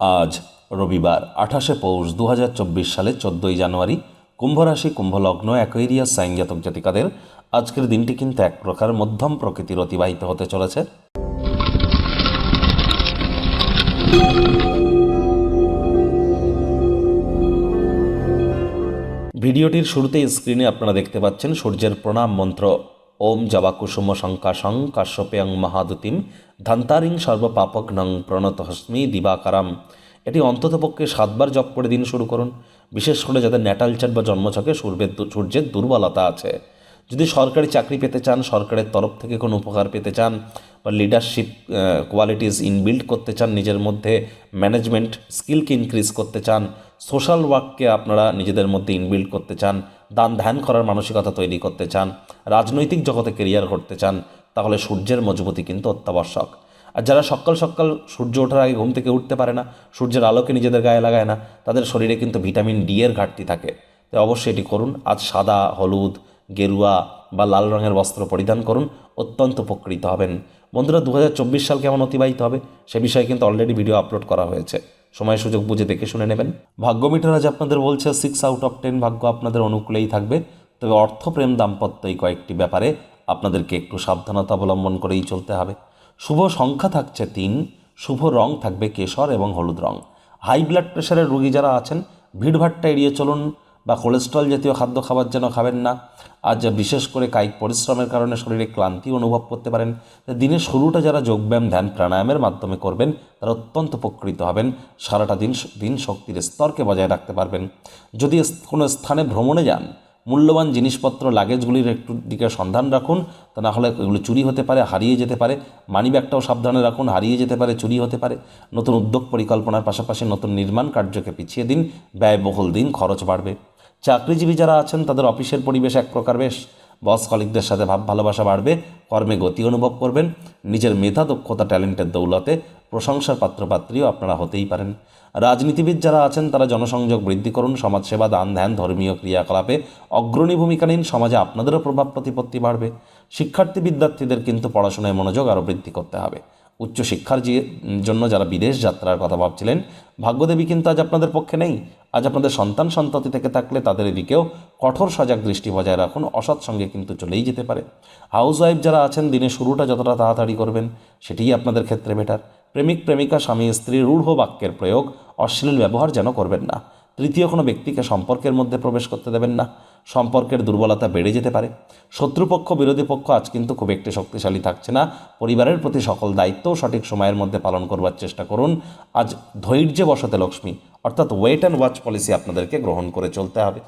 আজ রবিবার, আঠাশে পৌষ দু হাজার চব্বিশ সালে চোদ্দোই জানুয়ারি, কুম্ভরাশি, কুম্ভলগ্ন, অ্যাকোয়েরিয়াস সাইন জাতক জাতিকাদের আজকের দিনটি কিন্তু এক প্রকার মধ্যম প্রকৃতির অতিবাহিত হতে চলেছে। ভিডিওটির শুরুতেই স্ক্রিনে আপনারা দেখতে পাচ্ছেন সূর্যের প্রণাম মন্ত্র। ওম জবাকুসুম শঙ্কাশং কাশ্যপেয়ং মহাদুতিম ধান্তারিং সর্বপাপগ্নং প্রণত হস্মি দিবাকারাম। এটি অন্ততপক্ষে সাতবার জপ করে দিন শুরু করুন। বিশেষ করে যাদের ন্যাটালচার বা জন্মছকে সূর্যের সূর্যের দুর্বলতা আছে। যদি সরকারি চাকরি পেতে চান, সরকারের তরফ থেকে কোনো উপকার পেতে চান বা লিডারশিপ কোয়ালিটিস ইনবিল্ড করতে চান, নিজের মধ্যে ম্যানেজমেন্ট স্কিলকে ইনক্রিজ করতে চান সোশ্যাল ওয়ার্ককে আপনারা নিজেদের মধ্যে ইনবিল্ড করতে চান, দান ধ্যান করার মানসিকতা তৈরি করতে চান, রাজনৈতিক জগতে কেরিয়ার করতে চান, তাহলে সূর্যের মজবুতি কিন্তু অত্যাবশ্যক। আর যারা সকাল সকাল সূর্য ওঠার আগে ঘুম থেকে উঠতে পারে না, সূর্যের আলোকে নিজেদের গায়ে লাগায় না, তাদের শরীরে কিন্তু ভিটামিন ডি এর ঘাটতি থাকে। তাই অবশ্যই এটি করুন, আজ সাদা, হলুদ, গেরুয়া বা লাল রঙের বস্ত্র পরিধান করুন অত্যন্ত উপকৃত হবেন। বন্ধুরা দু হাজার চব্বিশ সাল কেমন অতিবাহিত হবে সে বিষয়ে কিন্তু অলরেডি ভিডিও আপলোড করা হয়েছে। সময় সুযোগ বুঝে দেখে শুনে নেবেন। ভাগ্য মিটার আজ আপনাদের বলছে সিক্স আউট অফ টেন ভাগ্য আপনাদের অনুকূলেই থাকবে। তবে অর্থপ্রেম দাম্পত্য এই কয়েকটি ব্যাপারে আপনাদেরকে একটু সাবধানতা অবলম্বন করেই চলতে হবে। শুভ সংখ্যা থাকছে তিন, শুভ রং থাকবে কেশর এবং হলুদ রং। হাই ব্লাড প্রেশারের রোগী যারা আছেন ভিড়ভাট্টা এড়িয়ে চলুন। বা কোলেস্ট্রল জাতীয় খাদ্য খাবার যেন খাবেন না। আর যা বিশেষ করে কায়িক পরিশ্রমের কারণে শরীরে ক্লান্তি অনুভব করতে পারেন। দিনের শুরুটা যারা যোগব্যায়াম, ধ্যান, প্রাণায়ামের মাধ্যমে করবেন, তারা অত্যন্ত উপকৃত হবেন। সারাটা দিন দিন শক্তির স্তরকে বজায় রাখতে পারবেন। যদি কোনো স্থানে ভ্রমণে যান, মূল্যবান জিনিসপত্র, লাগেজগুলির একটু দিকে সন্ধান রাখুন। তা না হলে এগুলো চুরি হতে পারে, হারিয়ে যেতে পারে। মানি ব্যাগটাও সাবধানে রাখুন, হারিয়ে যেতে পারে, চুরি হতে পারে। নতুন উদ্যোগ পরিকল্পনার পাশাপাশি নতুন নির্মাণ কার্যকে পিছিয়ে দিন। ব্যয়বহুল দিন, খরচ বাড়বে। চাকরিজীবী যারা আছেন, তাদের অফিসের পরিবেশ এক প্রকার বেশ। বস কলিকদের সাথে ভাব, ভালোবাসা বাড়বে, কর্মে গতি অনুভব করবেন, নিজের মেধা, দক্ষতা, ট্যালেন্টের দৌলতে প্রশংসার পাত্রপাত্রীও আপনারা হতেই পারেন। রাজনীতিবিদ যারা আছেন, তারা জনসংযোগ বৃদ্ধি করুন, সমাজসেবা, দান, ধ্যান, ধর্মীয় ক্রিয়াকলাপে অগ্রণী ভূমিকা নিন, সমাজে আপনাদেরও প্রভাব, প্রতিপত্তি বাড়বে। শিক্ষার্থী, বিদ্যার্থীদের কিন্তু পড়াশোনায় মনোযোগ আরও বৃদ্ধি করতে হবে। উচ্চশিক্ষার যে জন্য যারা বিদেশ যাত্রার কথা ভাবছিলেন, ভাগ্যদেবী কিন্তু আজ আপনাদের পক্ষে নেই। আজ আপনাদের সন্তান সন্ততি থেকে থাকলে তাদের এদিকেও কঠোর সজাগ দৃষ্টি বজায় রাখুন, অসৎ সঙ্গে কিন্তু চলেই যেতে পারে। হাউস ওয়াইফ যারা আছেন, দিনের শুরুটা যতটা তাড়াতাড়ি করবেন, সেটিই আপনাদের ক্ষেত্রে বেটার প্রেমিক, প্রেমিকা, স্বামী, স্ত্রী, রূঢ় বাক্যের প্রয়োগ, অশ্লীল ব্যবহার যেন করবেন না। তৃতীয় কোনো ব্যক্তিকে সম্পর্কের মধ্যে প্রবেশ করতে দেবেন না। সম্পর্কের দুর্বলতা বেড়ে যেতে পারে। শত্রুপক্ষ, বিরোধী পক্ষ আজ কিন্তু খুব একটি শক্তিশালী থাকছে না। পরিবারের প্রতি সকল দায়িত্ব সঠিক সময়ের মধ্যে পালন করবার চেষ্টা করুন। আজ ধৈর্যে বসতে লক্ষ্মী, অর্থাৎ ওয়েট অ্যান্ড ওয়াচ পলিসি আপনাদেরকে গ্রহণ করে চলতে হবে।